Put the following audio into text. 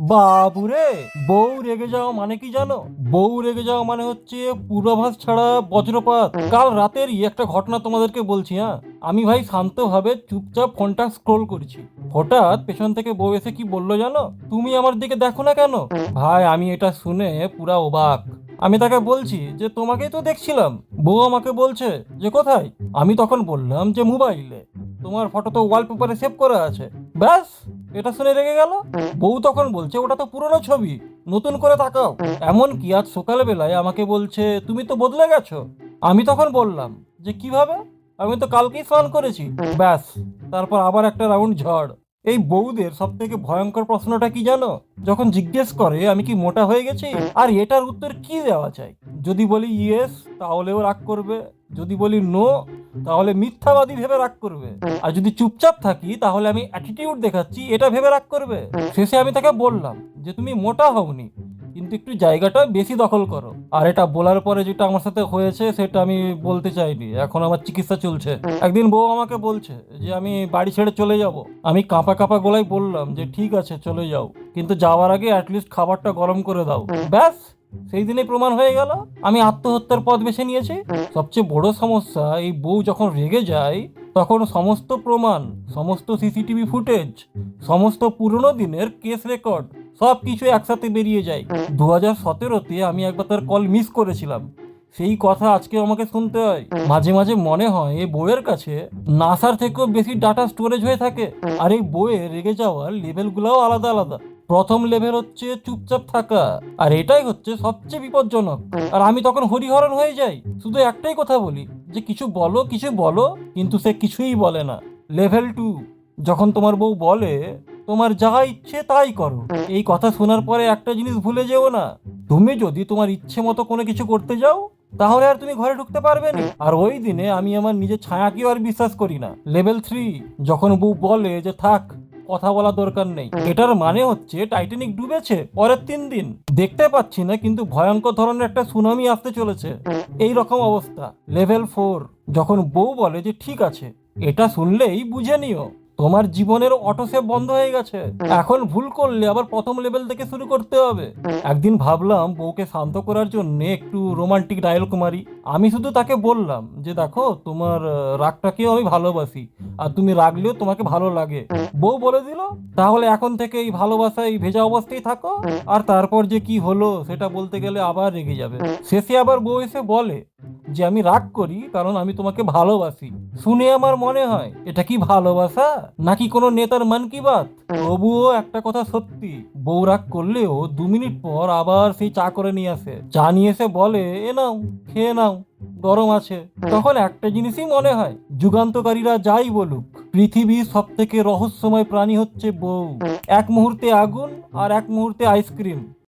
বাবুরে বউ রেগে যাওয়া মানে কি জানো? বউ রেগে যাওয়া মানে হচ্ছে পূর্বাভাস ছাড়া বজ্রপাত। কাল রাতেরই একটা ঘটনা তোমাদেরকে বলছি হ্যাঁ? আমি ভাই শান্তভাবে চুপচাপ ফোনটা স্ক্রোল করছি। হঠাৎ পেছন থেকে বউ এসে কি বলল জানো? তুমি আমার দিকে দেখো না কেন? ভাই, আমি এটা শুনে পুরা অবাক। আমি তাকে বলছি যে, তোমাকেই তো দেখছিলাম। বউ আমাকে বলছে যে, কোথায়? আমি তখন বললাম যে, মোবাইলে। তোমার ফটো তো ওয়ালপেপারে সেভ করা আছে। ব্যাস! এটা শুনে রেগে গেল? বউ তখন বলছে, ওটা তো পুরনো ছবি, নতুন করে তাকাও। এমন কি, আজ সকালবেলায় আমাকে বলছে, তুমি তো বদলে গেছো। আমি তখন বললাম, যে কীভাবে? আমি তো কালকেই স্নান করেছি। ব্যাস, তারপর আবার একটা রাউন্ড ঝড়। এই বউদের সব থেকে ভয়ঙ্কর প্রশ্নটা কি জানো? যখন জিজ্ঞেস করে, আমি কি মোটা হয়ে গেছি? আর এটার উত্তর কি দেওয়া চাই? যদি বলি ইয়েস তাহলেও রাগ করবে। যদি বলি নো তাহলে মিথ্যাবাদী ভেবে রাগ করবে। আর যদি চুপচাপ থাকি, তাহলে আমি অ্যাটিটিউড দেখাচ্ছি, এটা ভেবে রাগ করবে। শেষে আমি তাকে বললাম যে, তুমি মোটা হওনি, কিন্তু একটু জায়গাটা বেশি দখল করো। আর এটা বলার পরে যেটা আমার সাথে হয়েছে, সেটা আমি বলতে চাইনি। এখন আমার চিকিৎসা চলছে। একদিন বউ আমাকে বলছে যে, আমি বাড়ি ছেড়ে চলে যাব। আমি কাঁপা কাঁপা গলায় বললাম যে, ঠিক আছে, চলে যাও। কিন্তু যাওয়ার আগে অ্যাটলিস্ট খাবারটা গরম করে দাও। ব্যাস সেই দিনে প্রমাণ হয়ে গেল, আমি আত্মহত্যার পথ বেছে নিয়েছি। সবচেয়ে বড় সমস্যা, এই বউ যখন রেগে যায়, তখন সমস্ত প্রমাণ, সমস্ত সিসিটিভি ফুটেজ, সমস্ত পুরনো দিনের কেস রেকর্ড সব কিছু একসাথে বেরিয়ে যায়। দু হাজার সতেরোতে আমি একবার তার কল মিস করেছিলাম। সেই কথা আজকে আমাকে শুনতে হয়। মাঝে মাঝে মনে হয় এই বইয়ের কাছে নাসার থেকেও বেশি ডাটা স্টোরেজ হয়ে থাকে। আর এই বইয়ে রেগে যাওয়ার লেভেলগুলোও আলাদা আলাদা। প্রথম লেভেল হচ্ছে চুপচাপ থাকা, আর এটাই হচ্ছে সবচেয়ে বিপজ্জনক। আর আমি তখন হরিহরণ হয়ে যাই, শুধু একটাই কথা বলি, যে কিছু বলো কিছু বলো, কিন্তু সে কিছুই বলে না। লেভেল টু, যখন তোমার বউ বলে, তোমার যা ইচ্ছে তাই করো। এই কথা শোনার পরে একটা জিনিস ভুলে যেও না। তুমি যদি তোমার ইচ্ছে মতো কোনো কিছু করতে যাও, তাহলে আর তুমি ঘরে ঢুকতে পারবে না। আর ওই দিনে আমি আমার নিজের ছায়াকেও আর বিশ্বাস করি না। লেভেল থ্রি, যখন বউ বলে যে, থাক কথা বলা দরকার নেই। এটার মানে হচ্ছে টাইটানিক ডুবেছে পরের তিন দিন। দেখতে পাচ্ছি না, কিন্তু ভয়ঙ্কর ধরনের একটা সুনামি আসতে চলেছে। এই রকম অবস্থা। লেভেল ফোর যখন বউ বলে যে, ঠিক আছে। এটা শুনলেই বুঝে নিও। তোমার জীবনের অটো অটোসেভ বন্ধ হয়ে গেছে। এখন ভুল করলে আবার প্রথম লেভেল থেকে শুরু করতে হবে। একদিন ভাবলাম বউকে শান্ত করার জন্য একটু রোমান্টিক ডায়লগ মারি। আমি শুধু তাকে বললাম যে দেখো তোমার রাগটাকেও আমি ভালোবাসি। আর তুমি রাগলেও তোমাকে ভালো লাগে। বউ বলে দিল তাহলে এখন থেকে এই ভালোবাসা এই ভেজা অবস্থায় থাকো। আর তারপর যে কি হলো সেটা বলতে গেলে আবার রেগে যাবে। শেষে আবার বউ এসে বলে যে আমি রাগ করি কারণ আমি তোমাকে ভালোবাসি। শুনে আমার মনে হয়, এটা কি ভালোবাসা? নাকি কোনো নেতার মান কি বাত? তবুও একটা কথা সত্যি, বউ রাগ করলেও দু মিনিট পর আবার সেই চা করে নিয়ে আসে। চা নিয়ে এসে বলে, এ নাও, খেয়ে নাও, গরম আছে। তখন একটা জিনিসই মনে হয়, যুগান্তকারীরা যাই বলুক, পৃথিবীর সব থেকে রহস্যময় প্রাণী হচ্ছে বউ। এক মুহূর্তে আগুন আর এক মুহূর্তে আইসক্রিম।